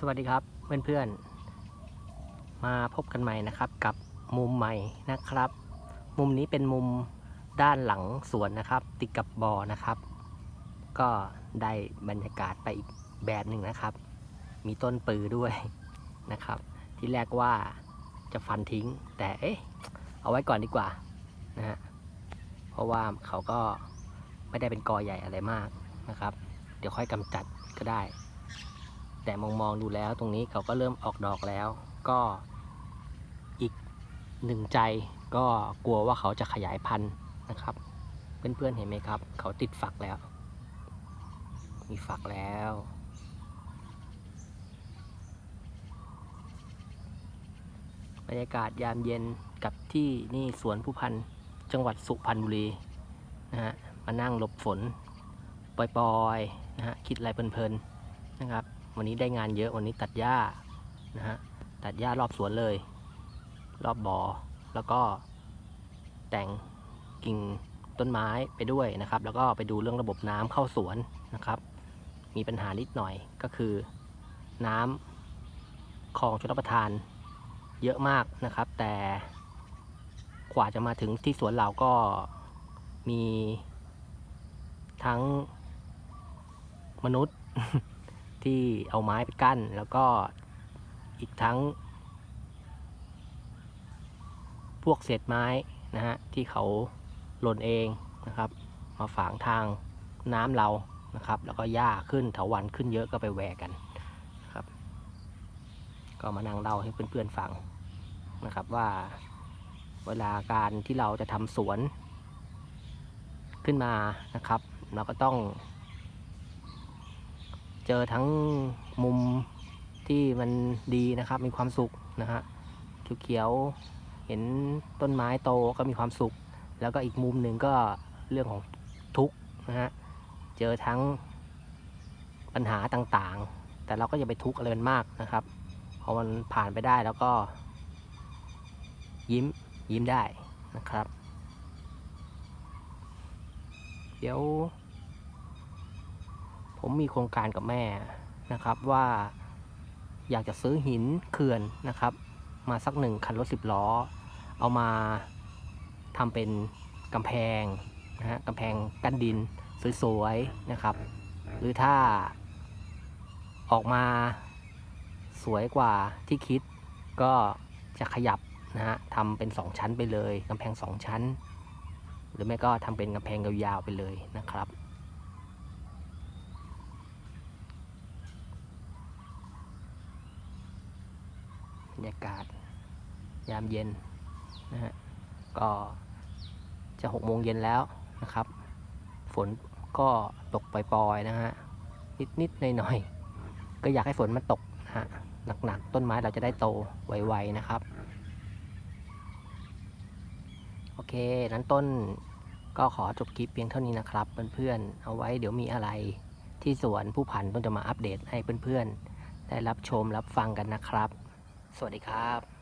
สวัสดีครับเพื่อนๆ มาพบกันใหม่นะครับกับมุมใหม่นะครับ มุมนี้เป็นมุมด้านหลังสวนนะครับ ติดกับบ่อนะครับ ก็ได้บรรยากาศไปอีกแบบหนึ่งนะครับ มีต้นปือด้วยนะครับ ที่แรกว่าจะฟันทิ้ง แต่เอ๊ะเอาไว้ก่อนดีกว่านะฮะเพราะว่าเขาก็ไม่ได้เป็นกอใหญ่อะไรมากนะครับ เดี๋ยวค่อยกำจัดก็ได้ แต่มองมองดูแล้วตรงนี้เขาก็เริ่มออกดอกแล้ว ก็อีกหนึ่งใจก็กลัวว่าเขาจะขยายพันธุ์นะครับ เพื่อนๆเห็นไหมครับ เขาติดฝักแล้ว มีฝักแล้วบรรยากาศยามเย็นกับที่นี่สวนผู้พันจังหวัดสุพรรณบุรีนะฮะมานั่งหลบฝนปล่อยๆนะฮะคิดอะไรเพลินๆ นะครับ วันนี้ได้งานเยอะวันนี้ตัดหญ้านะฮะตัดหญ้ารอบสวนเลย รอบบ่อแล้วก็แต่งกิ่งต้นไม้ไปด้วยนะครับ แล้วก็ไปดูเรื่องระบบน้ำเข้าสวนนะครับ มีปัญหานิดหน่อยก็คือ น้ำคลองชลประทานเยอะมากนะครับ แต่กว่าจะมาถึงที่สวนเราก็มีทั้งมนุษย์ ที่เอาไม้ไปกั้น แล้วก็อีกทั้ง พวกเศษไม้นะฮะที่เขาหล่นเองนะครับ มาฝางทางน้ำเรานะครับ แล้วก็หญ้าขึ้นเถาวันขึ้นเยอะก็ไปแหวกกันนะครับ ก็มานั่งเล่าให้เพื่อนๆฟังนะครับว่าเวลาการที่เราจะทำสวนขึ้นมานะครับ เราก็ต้อง เจอทั้งมุมที่มันดีนะครับ มีความสุขนะฮะเขียวๆเห็นต้นไม้โตก็มีความสุข แล้วก็อีกมุมหนึ่งก็เรื่องของทุกข์นะฮะเจอทั้งปัญหาต่างๆ แต่เราก็อย่าไปทุกข์อะไรมันมากนะครับพอมันผ่านไปได้แล้วก็ ยิ้มยิ้มได้นะครับ เดี๋ยว ผมมีโครงการกับแม่นะครับว่าอยากจะซื้อหินเขื่อนนะครับ มาสักหนึ่งคันรถสิบล้อ เอามาทำเป็นกำแพงนะฮะกำแพงกั้นดินสวยๆนะครับ หรือถ้าออกมาสวยกว่าที่คิดก็จะขยับนะฮะทำเป็นสองชั้นไปเลยกำแพงสองชั้น หรือไม่ก็ทำเป็นกำแพงยาวๆไปเลยนะครับ บรรยากาศยามเย็นนะฮะก็จะหกโมงเย็นแล้วนะครับ ฝนก็ตกปล่อยๆนะฮะนิดๆหน่อยๆก็อยากให้ฝนมันตกนะฮะหนักๆต้นไม้เราจะได้โตไวๆนะครับ โอเคนั้นต้นก็ขอจบคลิปเพียงเท่านี้นะครับเพื่อนๆเอาไว้เดี๋ยวมีอะไรที่สวนผู้พันต้นจะมาอัปเดตให้เพื่อนๆ ได้รับชมรับฟังกันนะครับ สวัสดีครับ